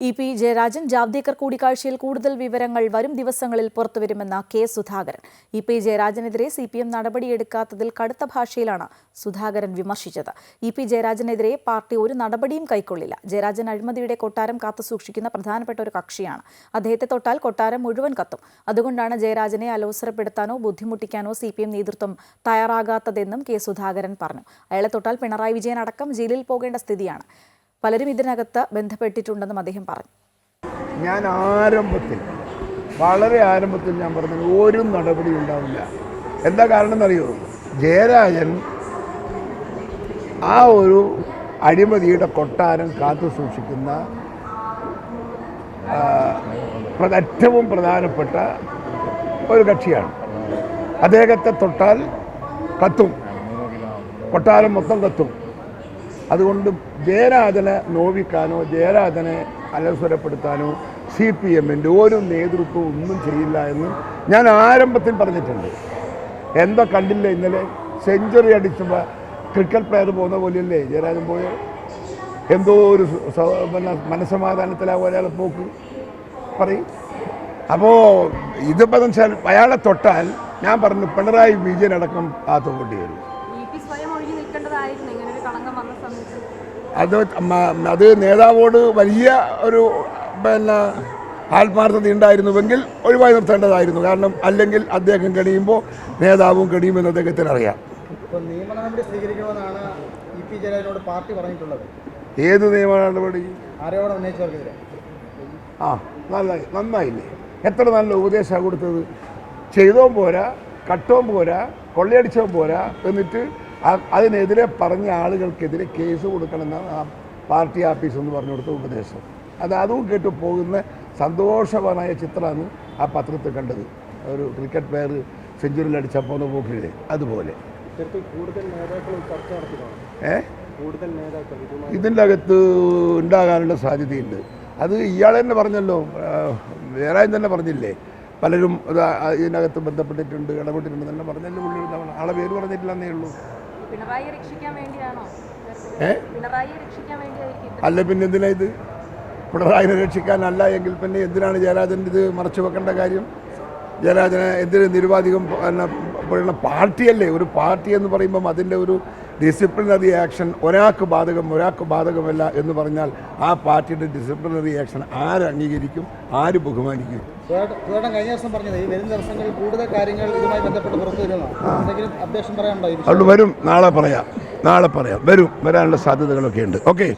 E P Jayarajan Javadekar കൂടിക്കാഴ്ചയിൽ കൂടുതൽ വിവരങ്ങൾ വരും ദിവസങ്ങളിൽ പുറത്തുവരുമെന്ന കെ സുധാകരൻ. ഇ പി ജയരാജനെതിരെ സി പി എം നടപടിയെടുക്കാത്തതിൽ കടുത്ത ഭാഷയിലാണ് സുധാകരൻ വിമർശിച്ചത്. ഇ പി ജയരാജനെതിരെ പാർട്ടി ഒരു നടപടിയും കൈക്കൊള്ളില്ല. ജയരാജൻ അഴിമതിയുടെ കൊട്ടാരം കാത്തുസൂക്ഷിക്കുന്ന പ്രധാനപ്പെട്ട ഒരു കക്ഷിയാണ്. അദ്ദേഹത്തെ തൊട്ടാൽ കൊട്ടാരം മുഴുവൻ കത്തും. അതുകൊണ്ടാണ് ജയരാജനെ അലോസരപ്പെടുത്താനോ ബുദ്ധിമുട്ടിക്കാനോ സി പി എം നേതൃത്വം തയ്യാറാകാത്തതെന്നും കെ സുധാകരൻ പറഞ്ഞു. അയാളെ തൊട്ടാൽ പിണറായി വിജയൻ അടക്കം ജയിലിൽ പോകേണ്ട സ്ഥിതിയാണ്. പലരും ഇതിനകത്ത് ബന്ധപ്പെട്ടിട്ടുണ്ടെന്നും അദ്ദേഹം പറഞ്ഞു. ഞാൻ ആരംഭത്തിൽ വളരെ ആരംഭത്തിൽ ഞാൻ പറഞ്ഞു ഒരു നടപടി ഉണ്ടാവില്ല. എന്താ കാരണം എന്നറിയോ ജയരാജൻ ആ ഒരു അഴിമതിയുടെ കൊട്ടാരം കാത്തു സൂക്ഷിക്കുന്ന ഏറ്റവും പ്രധാനപ്പെട്ട ഒരു കക്ഷിയാണ്. അദ്ദേഹത്തെ തൊട്ടാൽ കത്തും. കൊട്ടാരം മൊത്തം കത്തും. അതുകൊണ്ട് ജയരാജനെ നോവിക്കാനോ ജയരാജനെ അലസ്വരപ്പെടുത്താനോ സി പി എമ്മിന്റെ ഒരു നേതൃത്വം ഒന്നും ചെയ്യില്ല എന്ന് ഞാൻ ആരംഭത്തിൽ പറഞ്ഞിട്ടുണ്ട്. എന്താ കണ്ടില്ല ഇന്നലെ? സെഞ്ചുറി അടിച്ചപ്പോൾ ക്രിക്കറ്റ് പ്ലെയർ പോകുന്ന പോലെയല്ലേ ജയരാജൻ പോയ? എന്തോ ഒരു പിന്നെ മനസ്സമാധാനത്തിലാവും അയാളെ പോക്ക്. പറയും. അപ്പോൾ ഇതിപ്പോൾ അയാളെ തൊട്ടാൽ ഞാൻ പറഞ്ഞു പിണറായി വിജയൻ അടക്കം കാത്തുകൊണ്ടി വരും. ഒഴിഞ്ഞു നിൽക്കേണ്ടതായിരുന്നു. ഇങ്ങനെ ഒരു കളങ്കം വന്ന സമയത്ത്. അത് അത് നേതാവോട് വലിയ ഒരു പിന്നെ ആത്മാർത്ഥത ഉണ്ടായിരുന്നുവെങ്കിൽ ഒഴിവായി നിർത്തേണ്ടതായിരുന്നു. കാരണം അല്ലെങ്കിൽ അദ്ദേഹം കഴിയുമ്പോൾ നേതാവും കഴിയുമെന്ന് അദ്ദേഹത്തിന് അറിയാം. ഇപ്പോൾ നിയമ നടപടി സ്വീകരിക്കണമെന്നാണ് ഇ പി ജയരാജനോട് പാർട്ടി പറഞ്ഞിട്ടുള്ളത്. ഏത് നിയമ നടപടി? ആരോപണം ഉന്നയിച്ചവർക്കെതിരെ. ആ നന്നായി നന്നായില്ലേ? എത്ര നല്ല ഉപദേശമാണ് കൊടുത്തത്. ചെയ്തോ പോരാ കട്ടോം പോരാ കൊള്ളയടിച്ചോ പോരാ എന്നിട്ട് അതിനെതിരെ പറഞ്ഞ ആളുകൾക്കെതിരെ കേസ് കൊടുക്കണമെന്നാണ് ആ പാർട്ടി ആഫീസ് എന്ന് പറഞ്ഞു കൊടുത്ത ഉപദേശം. അത് അതും കേട്ട് പോകുന്ന സന്തോഷവാനായ ചിത്രമാണ് ആ പത്രത്തിൽ കണ്ടത്. ഒരു ക്രിക്കറ്റ് പ്ലെയർ സെഞ്ചുറിയിൽ അടിച്ചപ്പോൾ പോകുന്ന പോക്കില്ലേ? അതുപോലെ. ഏ? ഇതിന്റെ അകത്ത് ഉണ്ടാകാനുള്ള സാധ്യതയുണ്ട്. അത് ഇയാൾ തന്നെ പറഞ്ഞല്ലോ. വേറെ തന്നെ പറഞ്ഞില്ലേ? പലരും ഇത് ഇതിനകത്ത് ബന്ധപ്പെട്ടിട്ടുണ്ട് ഇടപെട്ടിട്ടുണ്ട് തന്നെ പറഞ്ഞല്ലോ. പുള്ളി ആളെ പേര് പറഞ്ഞിട്ടില്ലെന്നേ ഉള്ളൂ. അല്ല പിന്നെ എന്തിനാ ഇത്? പിണറായിനെ രക്ഷിക്കാനല്ല എങ്കിൽ പിന്നെ എന്തിനാണ് ജയരാജൻ ഇത് മറച്ചു വെക്കേണ്ട കാര്യം? ജയരാജനെ എന്തിന് നിരുപാധികം പിന്നെ പാർട്ടിയല്ലേ? ഒരു പാർട്ടി എന്ന് പറയുമ്പം അതിന്റെ ഒരു ഡിസിപ്ലിനറി ആക്ഷൻ ഒരാൾക്ക് ബാധകം ഒരാൾക്ക് ബാധകമല്ല എന്ന് പറഞ്ഞാൽ ആ പാർട്ടിയുടെ ഡിസിപ്ലിനറി ആക്ഷൻ ആര് അംഗീകരിക്കും ആര് ബഹുമാനിക്കും? അതുകൊണ്ട് വരും. നാളെ പറയാം. നാളെ പറയാം. വരും. വരാനുള്ള സാധ്യതകളൊക്കെ ഉണ്ട് ഓക്കെ